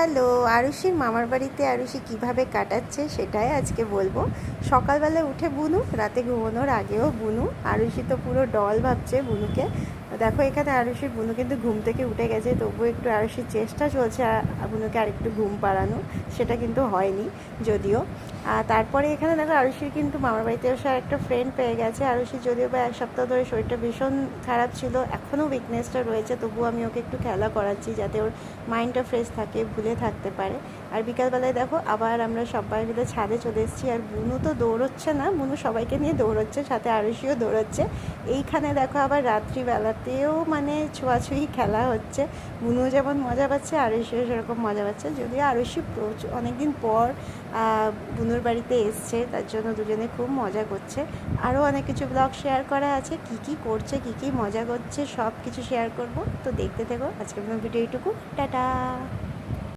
Hello, আরুষির মামার বাড়িতে আরুষি কীভাবে কাটাচ্ছে সেটাই আজকে বলব। সকালবেলা উঠে বুনু, রাতে ঘুমানোর আগেও বুনু। আরুষি তো পুরো ডল ভাবছে বুনুকে। দেখো এখানে আরুষির বুনু কিন্তু ঘুম থেকে উঠে গেছে, তবুও একটু আরুষির চেষ্টা চলছে বুনুকে আরেকটু ঘুম পাড়ানো, সেটা কিন্তু হয়নি যদিও। আর তারপরে এখানে দেখো আরুষির কিন্তু মামার বাড়িতে এসে একটা ফ্রেন্ড পেয়ে গেছে। আরুষির যদিও বা এক সপ্তাহ ধরে শরীরটা ভীষণ খারাপ ছিল, এখনও উইকনেসটা রয়েছে, তবুও আমি ওকে একটু খেলা করাচ্ছি যাতে ওর মাইন্ডটা ফ্রেশ থাকে, ভুলে থাকতে পারে। আর বিকালবেলায় দেখো আবার আমরা সবাই মিলে ছাদে চলে এসেছি। আর বুনু তো দৌড়চ্ছে না বুনু সবাইকে নিয়ে দৌড়চ্ছে, সাথে আরুষিও দৌড়চ্ছে। এইখানে দেখো আবার রাত্রিবেলাতেও মানে ছোঁয়াছুঁয়ি খেলা হচ্ছে। বুনু যেমন মজা পাচ্ছে, আরুষিও সেরকম মজা পাচ্ছে। যদিও আরুষি প্রচুর অনেকদিন পর বুনুর বাড়িতে এসছে, তার জন্য দুজনে খুব মজা করছে। আরও অনেক কিছু ব্লগ শেয়ার করা আছে, কি কি করছে, কি কি মজা করছে সব কিছু শেয়ার করব। তো দেখতে থেকো, আজকের ভিডিও এইটুকু। টাটা!